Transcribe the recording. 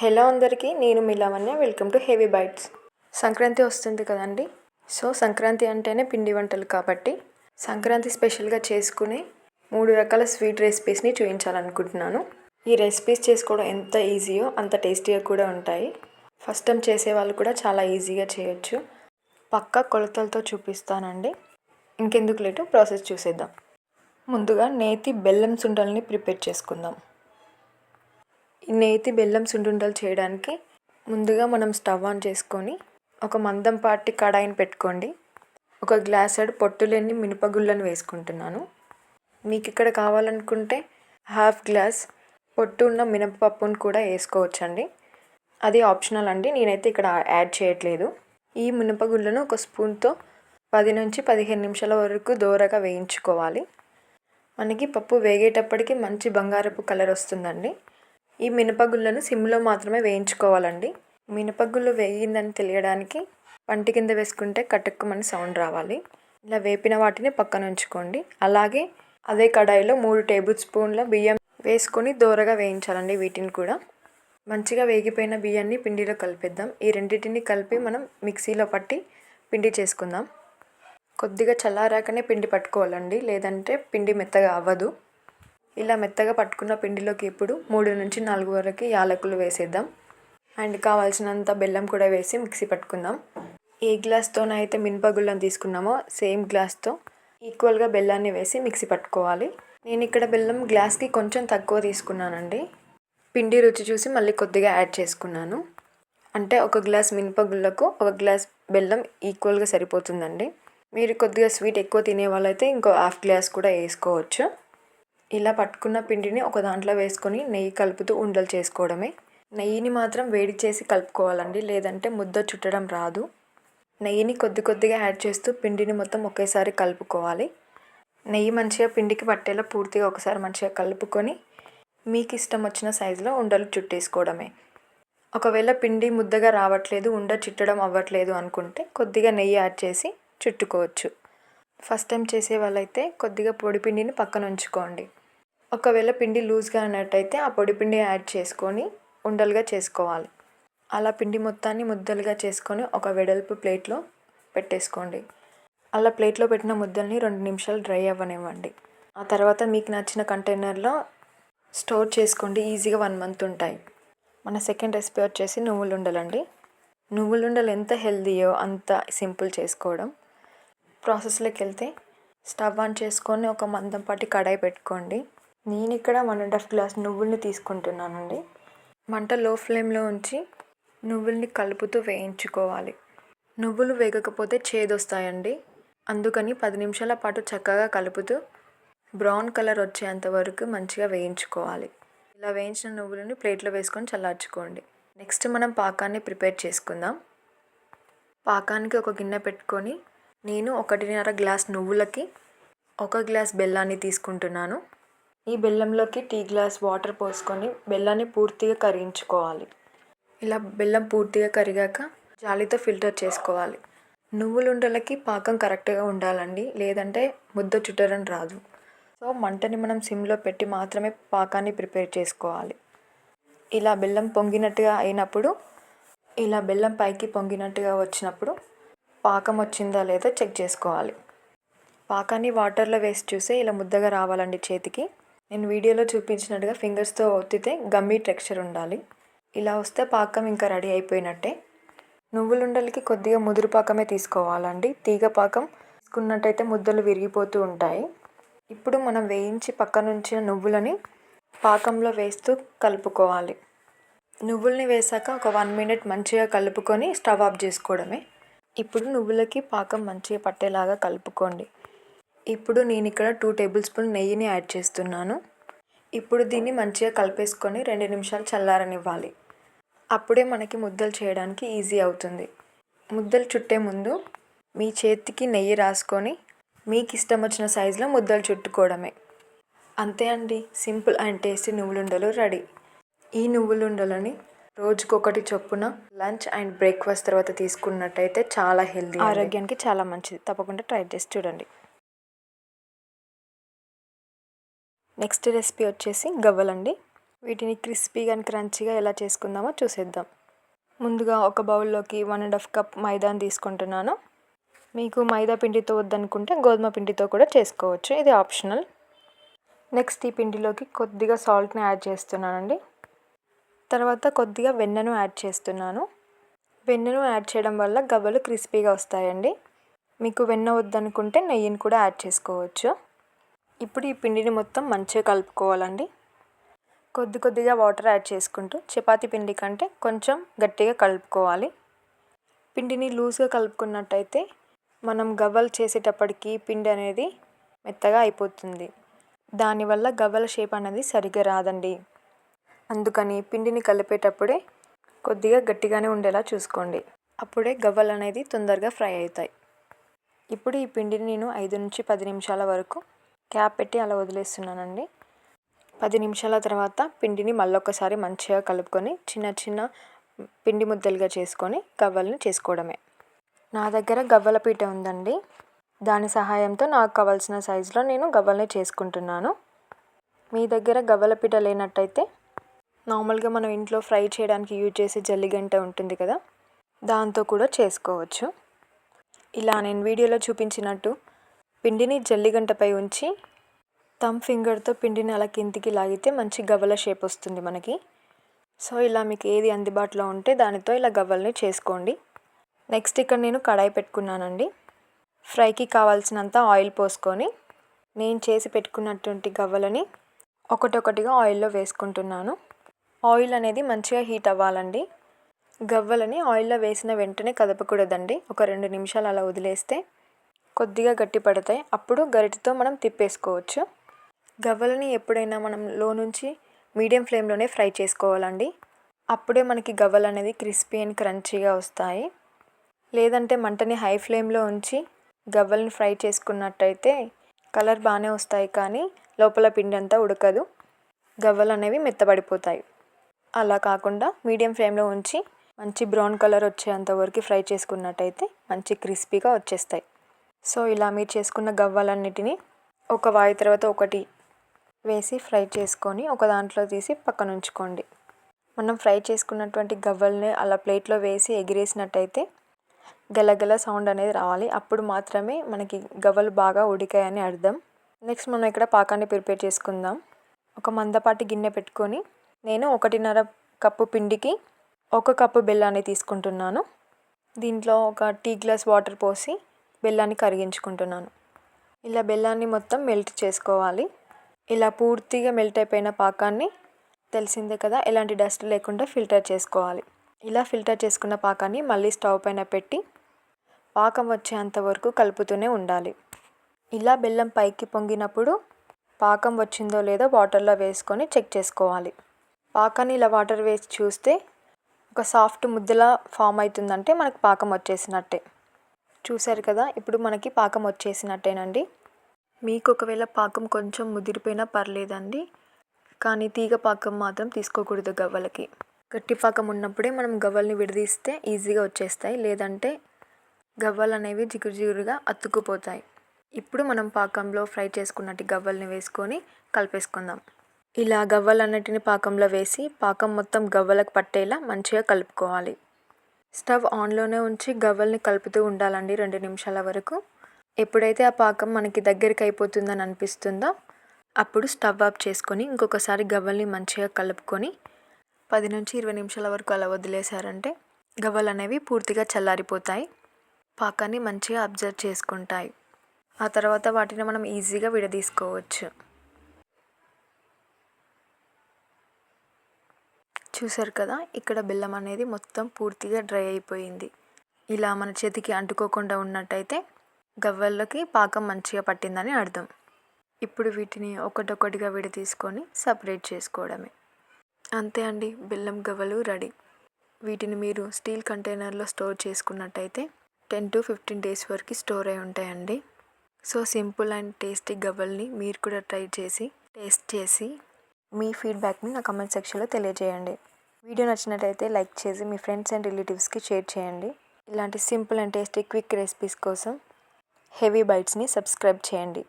Hello అందరికీ నేను మీ Lavanya. Welcome to heavy bites Sankranti వస్తుంది కదండి. సో సంక్రాంతి అంటేనే పిండి వంటలు కాబట్టి సంక్రాంతి స్పెషల్గా చేసుకునే మూడు రకాల స్వీట్ రెసిపీస్ని చూపించాలనుకుంటున్నాను. ఈ రెసిపీస్ చేసుకోవడం ఎంత ఈజీయో అంత టేస్టీగా కూడా ఉంటాయి. ఫస్ట్ టైం చేసే వాళ్ళు కూడా చాలా ఈజీగా చేయొచ్చు. పక్కా కొలతలతో చూపిస్తానండి. ఇంకెందుకు లేటు ప్రాసెస్ చూసేద్దాం. ముందుగా నేతి బెల్లం సుండల్ని ప్రిపేర్ చేసుకుందాం. నేతి బెల్లం సుండుండలు చేయడానికి ముందుగా మనం స్టవ్ ఆన్ చేసుకొని ఒక మందం పాటి కడాయిని పెట్టుకోండి. ఒక గ్లాసెడ్ పొట్టులేని మినపగుళ్ళను వేసుకుంటున్నాను. మీకు ఇక్కడ కావాలనుకుంటే హాఫ్ గ్లాస్ పొట్టు ఉన్న మినపప్పును కూడా వేసుకోవచ్చండి. అది ఆప్షనల్ అండి నేనైతే ఇక్కడ యాడ్ చేయట్లేదు. ఈ మినపగుళ్ళను ఒక స్పూన్తో పది నుంచి పదిహేను నిమిషాల వరకు దోరగా వేయించుకోవాలి. మనకి పప్పు వేగేటప్పటికి మంచి బంగారపు కలర్ వస్తుందండి. ఈ మినపగుళ్ళను సిమ్లో మాత్రమే వేయించుకోవాలండి. మినపగుళ్ళు వేగిందని తెలియడానికి పంటి కింద వేసుకుంటే కటుక్కుమని సౌండ్ రావాలి. ఇలా వేపిన వాటిని పక్కన ఉంచుకోండి. అలాగే అదే కడాయిలో మూడు టేబుల్ స్పూన్ల బియ్యం వేసుకొని దోరగా వేయించాలండి వీటిని కూడా. మంచిగా వేగిపోయిన బియ్యాన్ని పిండిలో కలిపేద్దాం. ఈ రెండింటిని కలిపి మనం మిక్సీలో పట్టి పిండి చేసుకుందాం. కొద్దిగా చల్లారాకనే పిండి పట్టుకోవాలండి. లేదంటే పిండి మెత్తగా అవ్వదు. ఇలా మెత్తగా పట్టుకున్న పిండిలోకి ఇప్పుడు మూడు నుంచి నాలుగు వరకు యాలకులు వేసేద్దాం. అండ్ కావాల్సినంత బెల్లం కూడా వేసి మిక్సీ పట్టుకుందాం. ఏ గ్లాస్తోనైతే మినపగుళ్ళం తీసుకున్నామో సేమ్ గ్లాస్తో ఈక్వల్గా బెల్లాన్ని వేసి మిక్సీ పట్టుకోవాలి. నేను ఇక్కడ బెల్లం గ్లాస్కి కొంచెం తక్కువ తీసుకున్నానండి. పిండి రుచి చూసి మళ్ళీ కొద్దిగా యాడ్ చేసుకున్నాను. అంటే ఒక గ్లాస్ మినపగుళ్ళకు ఒక గ్లాస్ బెల్లం ఈక్వల్గా సరిపోతుందండి. మీరు కొద్దిగా స్వీట్ ఎక్కువ తినే వాళ్ళైతే ఇంకో హాఫ్ గ్లాస్ కూడా వేసుకోవచ్చు. ఇలా పట్టుకున్న పిండిని ఒక దాంట్లో వేసుకొని నెయ్యి కలుపుతూ ఉండలు చేసుకోవడమే. నెయ్యిని మాత్రం వేడి చేసి కలుపుకోవాలండి లేదంటే ముద్ద చుట్టడం రాదు. నెయ్యిని కొద్ది కొద్దిగా యాడ్ చేస్తూ పిండిని మొత్తం ఒకేసారి కలుపుకోవాలి. నెయ్యి మంచిగా పిండికి పట్టేలా పూర్తిగా ఒకసారి మంచిగా కలుపుకొని మీకు ఇష్టం వచ్చిన సైజులో ఉండలు చుట్టేసుకోవడమే. ఒకవేళ పిండి ముద్దగా రావట్లేదు ఉండ చుట్టడం అవ్వట్లేదు అనుకుంటే కొద్దిగా నెయ్యి యాడ్ చేసి చుట్టుకోవచ్చు. ఫస్ట్ టైం చేసే వాళ్ళైతే కొద్దిగా పొడి పిండిని పక్కన ఉంచుకోండి. ఒకవేళ పిండి లూజ్గా అన్నట్టయితే ఆ పొడి పిండి యాడ్ చేసుకొని ఉండలుగా చేసుకోవాలి. అలా పిండి మొత్తాన్ని ముద్దలుగా చేసుకొని ఒక వెడల్పు ప్లేట్లో పెట్టేసుకోండి. అలా ప్లేట్లో పెట్టిన ముద్దల్ని రెండు నిమిషాలు డ్రై అవ్వనివ్వండి. ఆ తర్వాత మీకు నచ్చిన కంటైనర్లో స్టోర్ చేసుకోండి. ఈజీగా వన్ మంత్ ఉంటాయి. మన సెకండ్ రెసిపీ వచ్చేసి నువ్వులు ఉండలండి నువ్వులు ఉండలు ఎంత హెల్దీయో అంత సింపుల్ చేసుకోవడం. ప్రాసెస్లోకి వెళ్తే స్టవ్ ఆన్ చేసుకొని ఒక మందం పాటి కడాయి పెట్టుకోండి. నేను ఇక్కడ వన్ అండ్ హాఫ్ గ్లాస్ నువ్వుల్ని తీసుకుంటున్నానండి. మంట లో ఫ్లేమ్లో ఉంచి నువ్వుల్ని కలుపుతూ వేయించుకోవాలి. నువ్వులు వేగకపోతే చేదొస్తాయండి. అందుకని పది నిమిషాల పాటు చక్కగా కలుపుతూ బ్రౌన్ కలర్ వచ్చేంత వరకు మంచిగా వేయించుకోవాలి. ఇలా వేయించిన నువ్వులని ప్లేట్లో వేసుకొని చల్లార్చుకోండి. నెక్స్ట్ మనం పాకాన్ని ప్రిపేర్ చేసుకుందాం. పాకానికి ఒక గిన్నె పెట్టుకొని నేను ఒకటిన్నర గ్లాస్ నువ్వులకి ఒక గ్లాస్ బెల్లాన్ని తీసుకుంటున్నాను. ఈ బెల్లంలోకి టీ గ్లాస్ వాటర్ పోసుకొని బెల్లాన్ని పూర్తిగా కరిగించుకోవాలి. ఇలా బెల్లం పూర్తిగా కరిగాక జాలితో ఫిల్టర్ చేసుకోవాలి. నువ్వులుండలకి పాకం కరెక్ట్గా ఉండాలండి లేదంటే ముద్ద చుట్టరని రాదు. సో మంటని మనం సిమ్లో పెట్టి మాత్రమే పాకాన్ని ప్రిపేర్ చేసుకోవాలి. ఇలా బెల్లం పొంగినట్టుగా అయినప్పుడు ఇలా బెల్లం పైకి పొంగినట్టుగా వచ్చినప్పుడు పాకం వచ్చిందా లేదా చెక్ చేసుకోవాలి. పాకాన్ని వాటర్లో వేసి చూస్తే ఇలా ముద్దగా రావాలండి చేతికి. నేను వీడియోలో చూపించినట్టుగా ఫింగర్స్తో ఒత్తితే గమ్మీ టెక్స్చర్ ఉండాలి. ఇలా వస్తే పాకం ఇంకా రెడీ అయిపోయినట్టే. నువ్వులుండలకి కొద్దిగా ముదురు పాకమే తీసుకోవాలండి. తీగ పాకం తీసుకున్నట్టయితే ముద్దలు విరిగిపోతూ ఉంటాయి. ఇప్పుడు మనం వేయించి పక్కనుంచిన నువ్వులని పాకంలో వేస్తూ కలుపుకోవాలి. నువ్వుల్ని వేసాక ఒక వన్ మినిట్ మంచిగా కలుపుకొని స్టవ్ ఆఫ్ చేసుకోవడమే. ఇప్పుడు నువ్వులకి పాకం మంచిగా పట్టేలాగా కలుపుకోండి. ఇప్పుడు నేను ఇక్కడ టూ టేబుల్ స్పూన్ నెయ్యిని యాడ్ చేస్తున్నాను. ఇప్పుడు దీన్ని మంచిగా కలిపేసుకొని రెండు నిమిషాలు చల్లారనివ్వాలి. అప్పుడే మనకి ముద్దలు చేయడానికి ఈజీ అవుతుంది. ముద్దలు చుట్టే ముందు మీ చేతికి నెయ్యి రాసుకొని మీకు ఇష్టం వచ్చిన సైజులో ముద్దలు చుట్టుకోవడమే. అంతే అండి. సింపుల్ అండ్ టేస్టీ నువ్వులుండలు రెడీ. ఈ నువ్వులుండలని రోజుకొకటి చొప్పున లంచ్ అండ్ బ్రేక్ఫాస్ట్ తర్వాత తీసుకున్నట్టయితే చాలా హెల్దీ ఆరోగ్యానికి చాలా మంచిది. తప్పకుండా ట్రై చేసి చూడండి. నెక్స్ట్ రెసిపీ వచ్చేసి గవ్వలండి. వీటిని క్రిస్పీగా అండ్ క్రంచీగా ఎలా చేసుకుందామో చూసేద్దాం. ముందుగా ఒక బౌల్లోకి వన్ అండ్ హాఫ్ కప్ మైదాని తీసుకుంటున్నాను. మీకు మైదా పిండితో వద్దనుకుంటే గోధుమ పిండితో కూడా చేసుకోవచ్చు. ఇది ఆప్షనల్. నెక్స్ట్ ఈ పిండిలోకి కొద్దిగా సాల్ట్ని యాడ్ చేస్తున్నానండి. తర్వాత కొద్దిగా వెన్నను యాడ్ చేస్తున్నాను. వెన్నను యాడ్ చేయడం వల్ల గవ్వలు క్రిస్పీగా వస్తాయండి. మీకు వెన్న వద్దనుకుంటే నెయ్యిని కూడా యాడ్ చేసుకోవచ్చు. ఇప్పుడు ఈ పిండిని మొత్తం మంచిగా కలుపుకోవాలండి. కొద్ది కొద్దిగా వాటర్ యాడ్ చేసుకుంటూ చపాతి పిండి కంటే కొంచెం గట్టిగా కలుపుకోవాలి. పిండిని లూజ్గా కలుపుకున్నట్టయితే మనం గవ్వలు చేసేటప్పటికి పిండి అనేది మెత్తగా అయిపోతుంది. దానివల్ల గవ్వల షేప్ అనేది సరిగ్గా రాదండి. అందుకని పిండిని కలిపేటప్పుడే కొద్దిగా గట్టిగానే ఉండేలా చూసుకోండి. అప్పుడే గవ్వలు అనేది తొందరగా ఫ్రై అవుతాయి. ఇప్పుడు ఈ పిండిని నేను ఐదు నుంచి పది నిమిషాల వరకు క్యాప్ పెట్టి అలా వదిలేస్తున్నానండి. పది నిమిషాల తర్వాత పిండిని మళ్ళొకసారి మంచిగా కలుపుకొని చిన్న చిన్న పిండి ముద్దలుగా చేసుకొని గవ్వలను చేసుకోవడమే. నా దగ్గర గవ్వల పీట ఉందండి. దాని సహాయంతో నాకు కావాల్సిన సైజులో నేను గవ్వల్ని చేసుకుంటున్నాను. మీ దగ్గర గవ్వల పీట లేనట్టయితే నార్మల్గా మనం ఇంట్లో ఫ్రై చేయడానికి యూజ్ చేసే జల్లిగంట ఉంటుంది కదా దాంతో కూడా చేసుకోవచ్చు. ఇలా నేను వీడియోలో చూపించినట్టు పిండిని జల్లిగంటపై ఉంచి థమ్ ఫింగర్తో పిండిని అలా కిందికి లాగితే మంచి గవ్వల షేప్ వస్తుంది మనకి. సో ఇలా మీకు ఏది అందుబాటులో ఉంటే దానితో ఇలా గవ్వల్ని చేసుకోండి. నెక్స్ట్ ఇక్కడ నేను కడాయి పెట్టుకున్నానండి. ఫ్రైకి కావాల్సినంత ఆయిల్ పోసుకొని నేను చేసి పెట్టుకున్నటువంటి గవ్వలని ఒకటొకటిగా ఆయిల్లో వేసుకుంటున్నాను. ఆయిల్ అనేది మంచిగా హీట్ అవ్వాలండి. గవ్వలని ఆయిల్లో వేసిన వెంటనే కదపకూడదండి. ఒక రెండు నిమిషాలు అలా వదిలేస్తే కొద్దిగా గట్టి పడతాయి. అప్పుడు గరిటతో మనం తిప్పేసుకోవచ్చు. గవ్వలని ఎప్పుడైనా మనం లో నుంచి మీడియం ఫ్లేమ్లోనే ఫ్రై చేసుకోవాలండి. అప్పుడే మనకి గవ్వలు అనేది క్రిస్పీ అండ్ క్రంచీగా వస్తాయి. లేదంటే మంటని హై ఫ్లేమ్లో ఉంచి గవ్వలను ఫ్రై చేసుకున్నట్టయితే కలర్ బాగానే వస్తాయి కానీ లోపల పిండి అంతా ఉడకదు. గవ్వలు అనేవి మెత్తబడిపోతాయి. అలా కాకుండా మీడియం ఫ్లేమ్లో ఉంచి మంచి బ్రౌన్ కలర్ వచ్చేంత వరకు ఫ్రై చేసుకున్నట్టయితే మంచి క్రిస్పీగా వచ్చేస్తాయి. సో ఇలా మీరు చేసుకున్న గవ్వలన్నిటిని ఒక వాయి తర్వాత ఒకటి వేసి ఫ్రై చేసుకొని ఒక దాంట్లో తీసి పక్కన ఉంచుకోండి. మనం ఫ్రై చేసుకున్నటువంటి గవ్వల్ని అలా ప్లేట్లో వేసి ఎగిరేసినట్టయితే గలగల సౌండ్ అనేది రావాలి. అప్పుడు మాత్రమే మనకి గవ్వలు బాగా ఉడికాయని అర్థం. నెక్స్ట్ మనం ఇక్కడ పాకాన్ని ప్రిపేర్ చేసుకుందాం. ఒక మందపాటి గిన్నె పెట్టుకొని నేను ఒకటిన్నర కప్పు పిండికి ఒక కప్పు బెల్లాన్ని తీసుకుంటున్నాను. దీంట్లో ఒక టీ గ్లాస్ వాటర్ పోసి బెల్లాన్ని కరిగించుకుంటున్నాను. ఇలా బెల్లాన్ని మొత్తం మెల్ట్ చేసుకోవాలి. ఇలా పూర్తిగా మెల్ట్ అయిపోయిన పాకాన్ని తెలిసిందే కదా ఎలాంటి డస్ట్ లేకుండా ఫిల్టర్ చేసుకోవాలి. ఇలా ఫిల్టర్ చేసుకున్న పాకాన్ని మళ్ళీ స్టవ్ పైన పెట్టి పాకం వచ్చేంత వరకు కలుపుతూనే ఉండాలి. ఇలా బెల్లం పైకి పొంగినప్పుడు పాకం వచ్చిందో లేదో వాటర్లో వేసుకొని చెక్ చేసుకోవాలి. పాకాన్ని ఇలా వాటర్ వేసి చూస్తే ఒక సాఫ్ట్ ముద్దలా ఫామ్ అవుతుందంటే మనకు పాకం వచ్చేసినట్టే. చూసారు కదా ఇప్పుడు మనకి పాకం వచ్చేసినట్టేనండి. మీకు ఒకవేళ పాకం కొంచెం ముదిరిపోయినా పర్లేదండి. కానీ తీగ పాకం మాత్రం తీసుకోకూడదు గవ్వలకి. గట్టి పాకం ఉన్నప్పుడే మనం గవ్వల్ని విడదీస్తే ఈజీగా వచ్చేస్తాయి. లేదంటే గవ్వలు అనేవి జిగురు జిగురుగా అతుక్కుపోతాయి. ఇప్పుడు మనం పాకంలో ఫ్రై చేసుకున్నట్టు గవ్వల్ని వేసుకొని కలిపేసుకుందాం. ఇలా గవ్వలన్నిటిని పాకంలో వేసి పాకం మొత్తం గవ్వలకు పట్టేలా మంచిగా కలుపుకోవాలి. స్టవ్ ఆన్లోనే ఉంచి గవ్వల్ని కలుపుతూ ఉండాలండి రెండు నిమిషాల వరకు. ఎప్పుడైతే ఆ పాకం మనకి దగ్గరికి అయిపోతుందని అనిపిస్తుందో అప్పుడు స్టవ్ ఆఫ్ చేసుకొని ఇంకొకసారి గవ్వల్ని మంచిగా కలుపుకొని పది నుంచి ఇరవై నిమిషాల వరకు అలా వదిలేశారంటే గవ్వలు అనేవి పూర్తిగా చల్లారిపోతాయి. పాకాన్ని మంచిగా అబ్జర్వ్ చేసుకుంటాయి. ఆ తర్వాత వాటిని మనం ఈజీగా విడదీసుకోవచ్చు. చూసారు కదా ఇక్కడ బెల్లం అనేది మొత్తం పూర్తిగా డ్రై అయిపోయింది. ఇలా మన చేతికి అంటుకోకుండా ఉన్నట్టయితే గవ్వల్లోకి పాకం మంచిగా పట్టిందని అర్థం. ఇప్పుడు వీటిని ఒకటొకటిగా విడతీసుకొని సపరేట్ చేసుకోవడమే. అంతే అండి బెల్లం గవ్వలు రెడీ. వీటిని మీరు స్టీల్ కంటైనర్లో స్టోర్ చేసుకున్నట్టయితే టెన్ టు ఫిఫ్టీన్ డేస్ వరకు స్టోర్ అయి ఉంటాయండి. సో సింపుల్ అండ్ టేస్టీ గవ్వల్ని మీరు కూడా ట్రై చేసి టేస్ట్ చేసి మీ ఫీడ్బ్యాక్ని నా కమెంట్ సెక్షన్లో తెలియజేయండి. వీడియో నచ్చినట్టయితే లైక్ చేసి మీ ఫ్రెండ్స్ అండ్ రిలేటివ్స్కి షేర్ చేయండి. ఇలాంటి simple and tasty quick recipes కోసం హెవీ బైట్స్ని సబ్స్క్రైబ్ చేయండి.